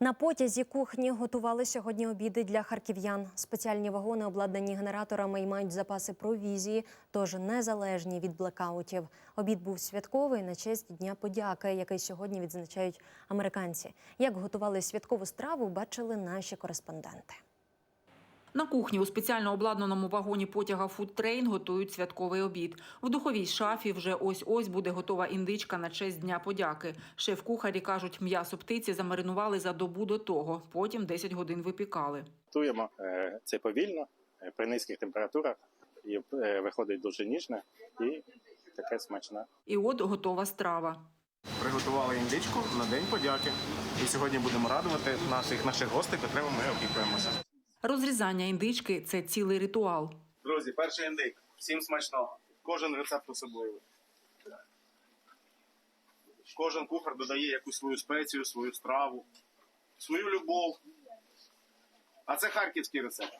На потязі кухні готували сьогодні обіди для харків'ян. Спеціальні вагони обладнані генераторами і мають запаси провізії, тож незалежні від блекаутів. Обід був святковий на честь Дня подяки, який сьогодні відзначають американці. Як готували святкову страву, бачили наші кореспонденти. На кухні у спеціально обладнаному вагоні потяга «Фудтрейн» готують святковий обід. В духовій шафі вже ось-ось буде готова індичка на честь Дня подяки. Шеф-кухарі кажуть, м'ясо птиці замаринували за добу до того, потім 10 годин випікали. Готуємо е, це повільно е, при низьких температурах і е, виходить дуже ніжне і таке смачне. І от готова страва. Приготували індичку на День подяки. І сьогодні будемо радувати наших наших гостей, котрими ми опікуємося. Розрізання індички – це цілий ритуал. Друзі, перший індик. Всім смачного. Кожен рецепт особливий. Кожен кухар додає якусь свою спецію, свою страву, свою любов. А це харківський рецепт.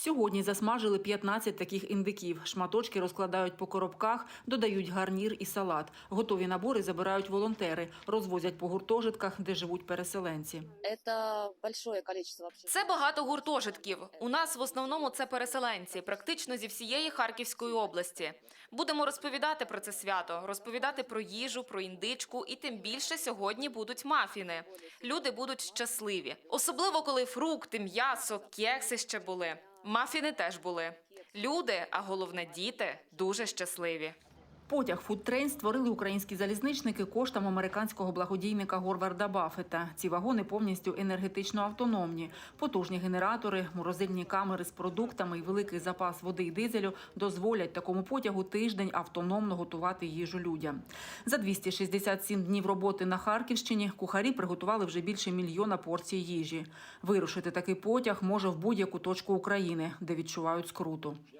Сьогодні засмажили 15 таких індиків. Шматочки розкладають по коробках, додають гарнір і салат. Готові набори забирають волонтери, розвозять по гуртожитках, де живуть переселенці. Это большое количество. Це багато гуртожитків. У нас в основному це переселенці, практично зі всієї Харківської області. Будемо розповідати про це свято, розповідати про їжу, про індичку, і тим більше сьогодні будуть мафіни. Люди будуть щасливі, особливо коли фрукти, м'ясо, кекси ще були. Мафіни теж були. Люди, а головне діти, дуже щасливі. Потяг «Фудтрейн» створили українські залізничники коштом американського благодійника Горварда Баффета. Ці вагони повністю енергетично автономні. Потужні генератори, морозильні камери з продуктами і великий запас води і дизелю дозволять такому потягу тиждень автономно готувати їжу людям. За 267 днів роботи на Харківщині кухарі приготували вже більше мільйона порцій їжі. Вирушити такий потяг може в будь-яку точку України, де відчувають скруту.